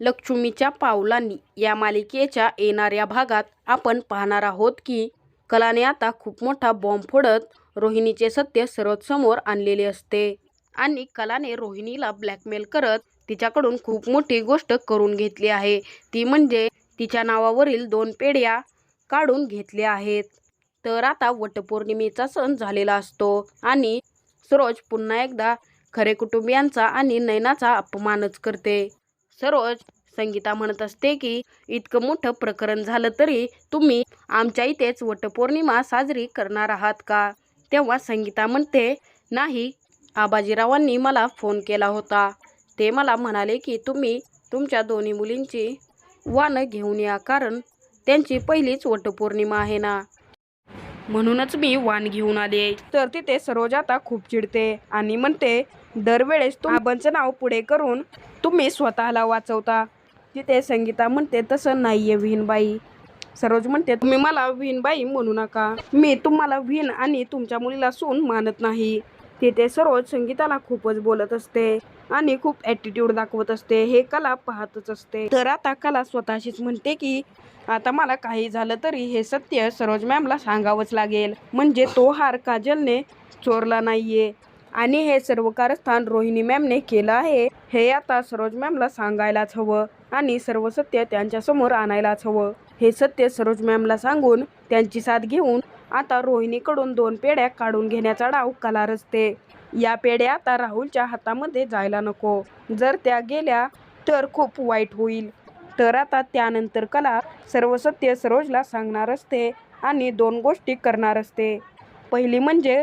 लक्ष्मीच्या पावलांनी या मालिकेच्या येणाऱ्या भागात आपण पाहणार आहोत की कलाने आता खूप मोठा बॉम्ब फोडत रोहिणीचे सत्य सर्वसमोर आणलेले असते. आणि कलाने रोहिणीला ब्लॅकमेल करत तिच्याकडून खूप मोठी गोष्ट करून घेतली आहे. ती म्हणजे तिच्या नावावरील दोन पेढ्या काढून घेतल्या आहेत. तर आता वटपौर्णिमेचा सण झालेला असतो आणि सरोज पुन्हा एकदा खरे कुटुंबियांचा आणि नयनाचा अपमानच करते. सरोज संगीता म्हणत असते की इतकं मोठं प्रकरण झालं तरी तुम्ही आमच्या इथेच वटपौर्णिमा साजरी करणार आहात का? तेव्हा संगीता म्हणते नाही आबाजीरावांनी मला फोन केला होता. ते मला म्हणाले की तुम्ही तुमच्या दोन्ही मुलींची वानं घेऊन या कारण त्यांची पहिलीच वटपौर्णिमा आहे ना. म्हणूनच मी वाण घेऊन आले. तर तिथे सरोज आता खूप चिडते आणि म्हणते दरवेळेस तू आबांचं नाव पुढे करून तुम्ही स्वतःला वाचवता. तिथे संगीता म्हणते तसं नाहीये विहीनबाई सरोज म्हणते तुम्ही मला विहीनबाई म्हणू नका. मी तुम्हाला विहीन आणि तुमच्या मुलीला सून मानत नाही. तिथे सरोज संगीताला खूपच बोलत असते आणि खूप ॲटिट्यूड दाखवत असते. हे कला पाहतच असते. तर आता कला स्वतःशीच म्हणते की आता मला काही झालं तरी हे सत्य सरोज मॅमला सांगावंच लागेल. म्हणजे तो हार काजलने चोरला नाहीये. आणि हे सर्व कारस्थान रोहिणी मॅमने केलं आहे. हे आता सरोज मॅमला सांगायलाच हवं आणि सर्व सत्य त्यांच्यासमोर आणायलाच हवं. हे सत्य सरोज मॅमला सांगून त्यांची साथ घेऊन आता रोहिणीकडून दोन पेढ्या काढून घेण्याचा डाव कला रचते. या पेढ्या आता राहुलच्या हातामध्ये जायला नको. जर त्या गेल्या तर खूप वाईट होईल. तर आता त्यानंतर कला सर्व सत्य सरोजला सांगणार असते आणि दोन गोष्टी करणार असते. पहिली म्हणजे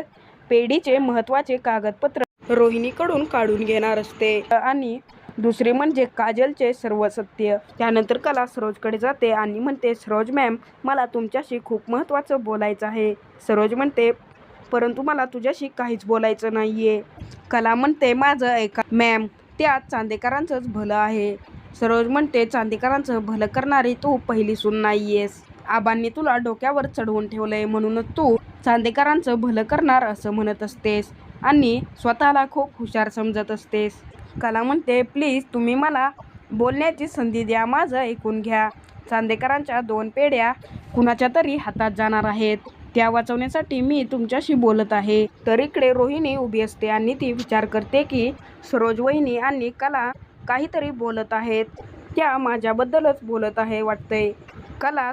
पेढीचे महत्त्वाचे कागदपत्र रोहिणीकडून काढून घेणार असते. आणि दुसरे म्हणजे काजलचे सर्व सत्य त्यानंतर कला सरोजकडे जाते आणि म्हणते सरोज मॅम मला तुमच्याशी खूप महत्त्वाचं बोलायचं आहे. सरोज म्हणते परंतु मला तुझ्याशी काहीच बोलायचं नाहीये. कला म्हणते माझं ऐका मॅम त्यात चांदेकरांचंच भलं आहे. सरोज म्हणते चांदेकरांचं भलं करणारी तू पहिली सून नाहीयेस. आबांनी तुला डोक्यावर चढवून ठेवलंय म्हणूनच तू चांदेकरांचं भलं करणार असं म्हणत असतेस आणि स्वतःला खूप हुशार समजत असतेस. कला म्हणते प्लीज तुम्ही मला बोलण्याची संधी द्या माझं ऐकून घ्या. चांदेकरांच्या दोन पेढ्या कुणाच्या तरी हातात जाणार आहेत. त्या वाचवण्यासाठी मी तुमच्याशी बोलत आहे. तर इकडे रोहिणी उभी असते आणि ती विचार करते की सरोज वहिनी आणि कला काहीतरी बोलत आहेत. त्या माझ्याबद्दलच बोलत आहे वाटतंय. कला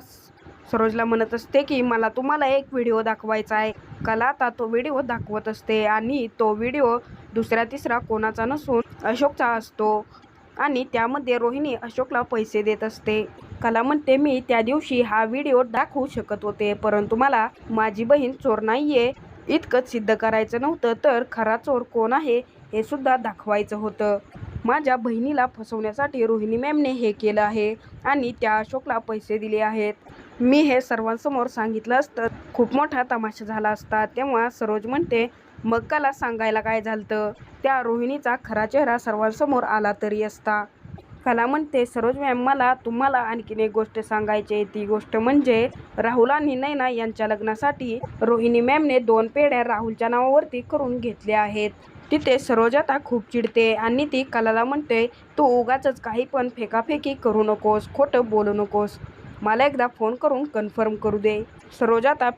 सरोजला म्हणत असते की मला तुम्हाला एक व्हिडिओ दाखवायचा आहे. कला आता तो व्हिडिओ दाखवत असते आणि तो व्हिडिओ दुसरा तिसरा कोणाचा नसून अशोकचा असतो आणि त्यामध्ये रोहिणी अशोकला पैसे देत असते. कला म्हणते मी त्या दिवशी हा व्हिडिओ दाखवू शकत होते परंतु मला माझी बहीण चोर नाहीये इतकंच सिद्ध करायचं नव्हतं तर खरा चोर कोण आहे हे सुद्धा दाखवायचं होतं. माझ्या बहिणीला फसवण्यासाठी रोहिणी मॅमने हे केलं आहे आणि त्या अशोकला पैसे दिले आहेत. मी हे सर्वांसमोर सांगितलं असतं. खूप मोठा तमाशा झाला असता. तेव्हा सरोज म्हणते मग कला सांगायला काय झालं त्या रोहिणीचा खरा चेहरा सर्वांसमोर आला तरी असता. कला म्हणते सरोज मॅम मला तुम्हाला आणखीन एक गोष्ट सांगायची आहे. ती गोष्ट म्हणजे राहुल आणि नैना यांच्या लग्नासाठी रोहिणी मॅमने दोन पेढ्या राहुलच्या नावावरती करून घेतल्या आहेत. तिथे सरोज आता खूप चिडते आणि ती कलाला म्हणते तू उगाच काही पण फेकाफेकी करू नकोस खोटं बोलू नकोस. मला एकदा फोन करून कन्फर्म करू दे. सरोज आता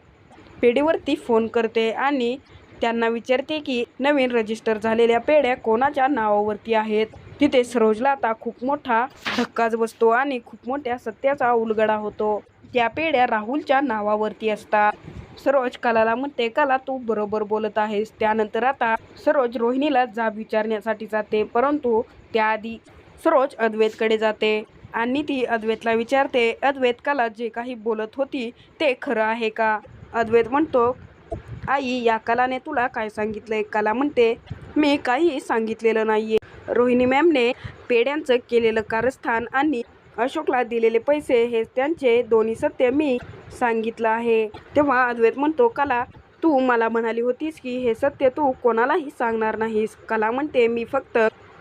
पेढीवरती फोन करते आणि त्यांना विचारते की नवीन रजिस्टर झालेल्या पेढ्या कोणाच्या नावावरती आहेत? तिथे सरोजला आता खूप मोठा धक्काच बसतो आणि खूप मोठ्या सत्याचा उलगडा होतो. त्या पेढ्या राहुलच्या नावावरती असतात. सरोज कलाला म्हणते कला तू बरोबर बोलत आहेस. त्यानंतर आता सरोज रोहिणीला जाब विचारण्यासाठी जाते परंतु त्याआधी सरोज अद्वैतकडे जाते. आणि ती अद्वैतला विचारते अद्वैत कला जे काही बोलत होती ते खरं आहे का? अद्वैत म्हणतो आई या कलाने तुला काय सांगितलंय? कला म्हणते मी काही सांगितलेलं नाहीये. रोहिणी मॅमने पेड्यांचं केलेलं कारस्थान आणि अशोकला दिलेले पैसे हे त्यांचे दोन्ही सत्य मी सांगितलं आहे. तेव्हा अद्वैत म्हणतो कला तू मला म्हणाली होतीस की हे सत्य तू कोणालाही सांगणार नाहीस. कला म्हणते मी फक्त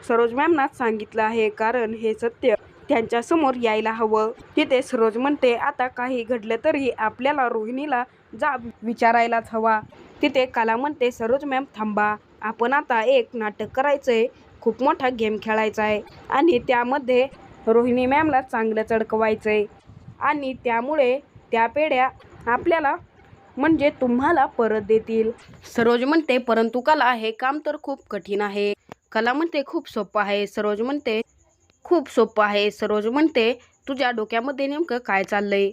सरोज मॅमनाच सांगितलं आहे कारण हे सत्य त्यांच्यासमोर यायला हवं. तिथे सरोज म्हणते आता काही घडलं तरी आपल्याला रोहिणीला जाब विचारायलाच हवा. तिथे कला म्हणते सरोज मॅम थांबा. आपण आता एक नाटक करायचं आहे खूप मोठा गेम खेळायचा आहे आणि त्यामध्ये रोहिणी मॅमला चांगलं चडकवायचं आहे आणि त्यामुळे त्या पेढ्या आपल्याला म्हणजे तुम्हाला परत देतील. सरोज म्हणते परंतु कला हे काम तर खूप कठीण आहे. कला म्हणते खूप सोपं आहे. सरोज म्हणते खूप सोपं आहे सरोज म्हणते तुझ्या डोक्यामध्ये नेमकं काय चाललंय?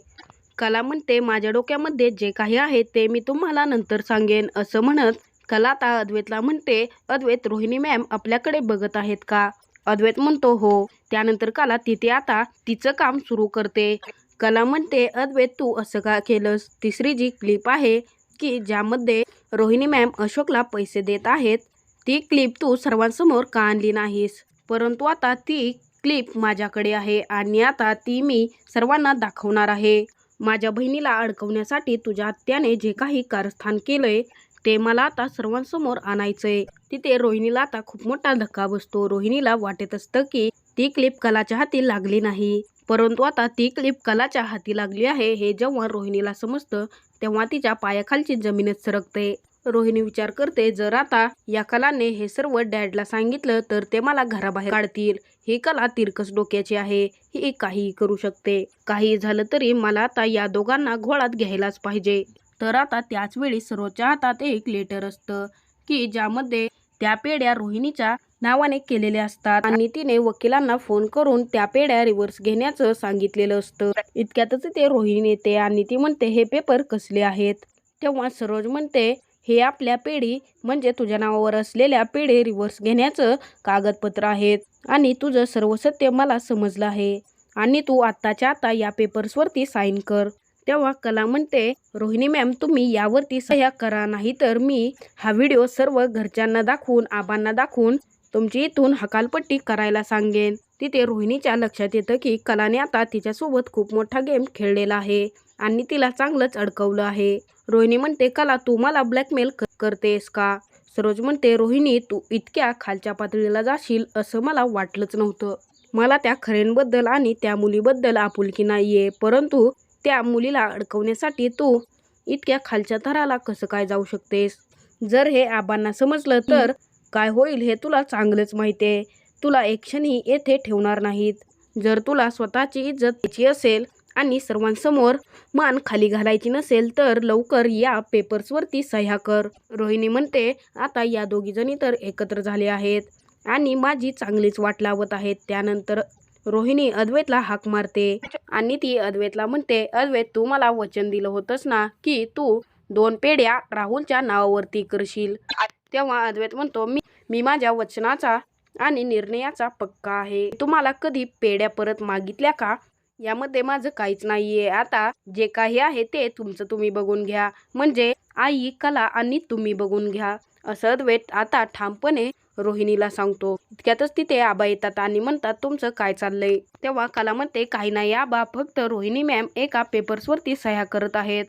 कला म्हणते माझ्या डोक्यामध्ये जे काही आहे ते मी तुम्हाला नंतर सांगेन असं म्हणत कला आता अद्वैतला म्हणते अद्वैत रोहिणी मॅम आपल्याकडे बघत आहेत का? अद्वैत म्हणतो हो. त्यानंतर कला तिथे आता तिचं काम सुरू करते. कला म्हणते अद्वैत तू असं का केलंस? तिसरी जी क्लिप आहे की ज्यामध्ये रोहिणी मॅम अशोकला पैसे देत आहेत ती क्लिप तू सर्वांसमोर का आणली नाहीस? परंतु आता ती क्लिप माझ्याकडे आहे आणि आता ती मी सर्वांना दाखवणार आहे. माझ्या बहिणीला अडकवण्यासाठी तुझ्या आत्याने जे काही कारस्थान केलंय ते मला आता सर्वांसमोर आणायचंय. तिथे रोहिणीला आता खूप मोठा धक्का बसतो. रोहिणीला वाटत असतं की ती क्लिप कलाच्या हाती लागली नाही. परंतु आता ती क्लिप कलाच्या हाती लागली आहे हे जेव्हा रोहिणीला समजतं तेव्हा तिच्या पायाखालची जमीनच सरकते. रोहिणी विचार करते जर आता या कलाने हे सर्व डॅडला सांगितलं तर ते मला घराबाहेर काढतील. ही कला तिरकस डोक्याची आहे. ही काहीही करू शकते. काही झालं तरी मला आता या दोघांना घोळात घ्यायलाच पाहिजे. तर आता त्याच वेळी सर्वच्या हातात एक लेटर असतं की ज्यामध्ये त्या पेढ्या रोहिणीच्या नावाने केलेल्या असतात. आणि तिने वकिलांना फोन करून त्या पेढ्या रिव्हर्स घेण्याचं सांगितलेलं असतं. इतक्यातच ते रोहिणी येते आणि ती म्हणते हे पेपर कसले आहेत? तेव्हा सरोज म्हणते हे आपल्या पेढी म्हणजे तुझ्या नावावर असलेल्या पेढे रिव्हर्स घेण्याचं कागदपत्र आहेत. आणि तुझं सर्व सत्य मला समजलं आहे. आणि तू आत्ताच्या आता या पेपर्सवरती साईन कर. तेव्हा कला म्हणते रोहिणी मॅम तुम्ही यावरती सह्या करा. नाही तर मी हा व्हिडिओ सर्व घरच्यांना दाखवून आबांना दाखवून तुमची इथून हकालपट्टी करायला सांगेन. तिथे रोहिणीच्या लक्षात येतं की कलाने आता तिच्यासोबत खूप मोठा गेम खेळलेला आहे आणि तिला चांगलंच अडकवलं आहे. रोहिणी म्हणते कला तू मला ब्लॅकमेल करतेस का? सरोज म्हणते रोहिणी तू इतक्या खालच्या पातळीला जाशील असं मला वाटलंच नव्हतं. मला त्या खरेंबद्दल आणि त्या मुलीबद्दल आपुलकी नाहीये परंतु त्या मुलीला अडकवण्यासाठी तू इतक्या खालच्या थराला कसं काय जाऊ शकतेस? जर हे आबांना समजलं तर काय होईल हे तुला चांगलंच माहिती आहे. तुला एक क्षणी येथे ठेवणार नाहीत. जर तुला स्वतःची इज्जत द्यायची असेल आणि सर्वांसमोर मान खाली घालायची नसेल तर लवकर या पेपर्सवरती सह्या कर. रोहिणी म्हणते आता या दोघीजणी तर एकत्र झाले आहेत आणि माझी चांगलीच वाट लावत आहेत. त्यानंतर रोहिणी अद्वैतला हाक मारते आणि ती अद्वैतला म्हणते अद्वैत तू मला वचन दिलं होतंस ना की तू दोन पेढ्या राहुलच्या नावावरती करशील. तेव्हा अद्वैत म्हणतो मी मी माझ्या वचनाचा आणि निर्णयाचा पक्का आहे. तुम्हाला कधी पेढ्या परत मागितल्या का? यामध्ये माझं काहीच नाहीये. आता जे काही आहे ते तुमचं तुम्ही बघून घ्या. म्हणजे आई कला आणि तुम्ही बघून घ्या. असं अद्वैत आता ठामपणे रोहिणीला सांगतो. इतक्यातच तिथे आबा येतात आणि म्हणतात तुमचं काय चाललंय? तेव्हा कला म्हणते काही नाही आबा फक्त रोहिणी मॅम एका पेपर्सवरती सह्या करत आहेत.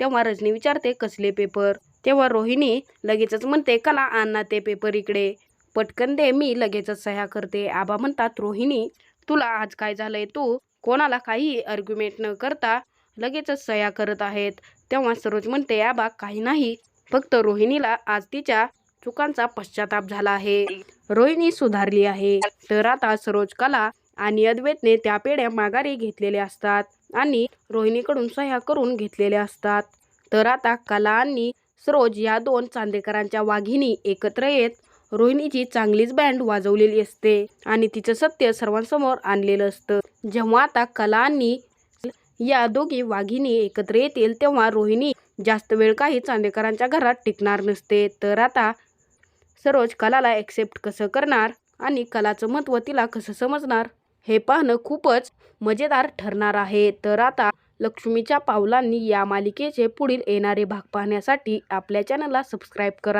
तेव्हा रजनी विचारते कसले पेपर तेव्हा रोहिणी लगेचच म्हणते कला आणा ते पेपर इकडे. पटकन दे मी लगेचच सह्या करते. आबा म्हणतात रोहिणी तुला आज काय झालंय तू? कोणाला काही आर्ग्युमेंट न करता लगेचच सह्या करत आहेत. तेव्हा सरोज म्हणते आबा काही नाही. फक्त रोहिणीला आज तिच्या चुकांचा पश्चाताप झाला आहे. रोहिणी सुधारली आहे. तर आता सरोज कला आणि अद्वैतने त्या पेढ्या माघारी घेतलेल्या असतात आणि रोहिणीकडून सह्या करून घेतलेल्या असतात. तर आता कला आणि सरोज या दोन चांदेकरांच्या वाघिणी एकत्र येत रोहिणीची चांगलीच बँड वाजवलेली असते आणि तिचं सत्य सर्वांसमोर आणलेलं असतं. जेव्हा आता कला आणि या दोघी वाघिणी एकत्र येतील तेव्हा रोहिणी जास्त वेळ काही चांदेकरांच्या घरात टिकणार नसते. तर आता सरोज कलाला ॲक्सेप्ट कसं करणार आणि कलाचं महत्त्व तिला कसं समजणार हे पाहणं खूपच मजेदार ठरणार आहे. तर आता लक्ष्मीच्या पावलांनी या मालिकेचे पुढील येणारे भाग पाहण्यासाठी आपल्या चॅनलला सबस्क्राईब करा.